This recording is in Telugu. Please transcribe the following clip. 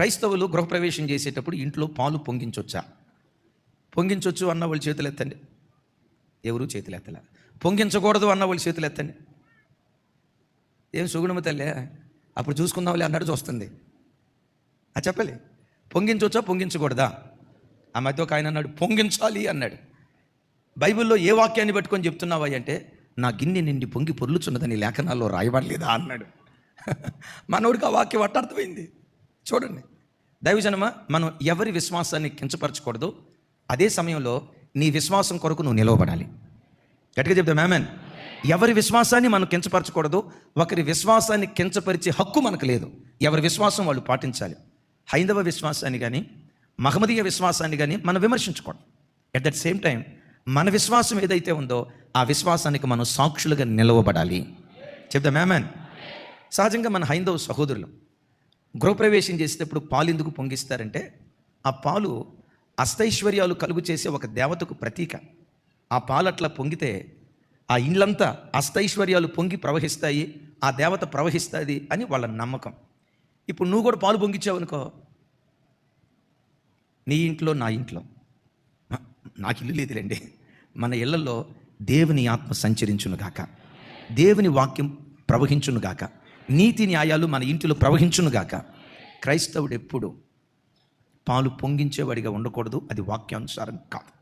క్రైస్తవులు గృహప్రవేశం చేసేటప్పుడు ఇంట్లో పాలు పొంగించవచ్చా పొంగించొచ్చు అన్న వాళ్ళు చేతులు ఎత్తండి. ఎవరు చేతులు ఎత్తలే. పొంగించకూడదు అన్న వాళ్ళు చేతులు ఎత్తండి. ఏం సుగుణమ తల్లే? అప్పుడు చూసుకుందాంలే అన్నట్టు చూస్తుంది. ఆ చెప్పలే. పొంగించవచ్చా పొంగించకూడదా? ఆ మధ్య ఒక ఆయన అన్నాడు పొంగించాలి అన్నాడు. బైబిల్లో ఏ వాక్యాన్ని పట్టుకొని చెప్తున్నావా అంటే నా గిన్నె నిండి పొంగి పొర్లుచున్నదని లేఖనాల్లో రాయబడలేదా? అన్నాడు. మనోడికి ఆ వాక్యం అట్టర్థమైంది చూడండి. దైవజనమా మనం ఎవరి విశ్వాసాన్ని కించపరచకూడదు అదే సమయంలో నీ విశ్వాసం కొరకు నువ్వు నిలవబడాలి. గట్టిగా చెప్తా మ్యామెన్ ఎవరి విశ్వాసాన్ని మనం కించపరచకూడదు ఒకరి విశ్వాసాన్ని కించపరిచే హక్కు మనకు లేదు. ఎవరి విశ్వాసం వాళ్ళు పాటించాలి. హైందవ విశ్వాసాన్ని కానీ మహమదీయ విశ్వాసాన్ని కానీ మనం విమర్శించకూడదు. ఎట్ దట్ సేమ్ టైం మన విశ్వాసం ఏదైతే ఉందో ఆ విశ్వాసానికి మనం సాక్షులుగా నిలవబడాలి. చెప్తా మ్యామెన్ సహజంగా మన హైందవ సహోదరులు గృహప్రవేశం చేసేటప్పుడు పాలు ఎందుకు పొంగిస్తారంటే ఆ పాలు అష్టైశ్వర్యాలు కలుగు చేసే ఒక దేవతకు ప్రతీక. ఆ పాలు అట్లా పొంగితే ఆ ఇండ్లంతా అష్టైశ్వర్యాలు పొంగి ప్రవహిస్తాయి ఆ దేవత ప్రవహిస్తుంది అని వాళ్ళ నమ్మకం. ఇప్పుడు నువ్వు కూడా పాలు పొంగించావనుకో నీ ఇంట్లో నా ఇంట్లో. నాకు ఇల్లు లేదులేండి. మన ఇళ్ళలో దేవుని ఆత్మ సంచరించునుగాక. దేవుని వాక్యం ప్రవహించును గాక నీతి న్యాయాలు మన ఇంటిలో ప్రవహించునుగాక క్రైస్తవుడు ఎప్పుడు పాలు పొంగించేవాడిగా ఉండకూడదు అది వాక్యానుసారం కాదు.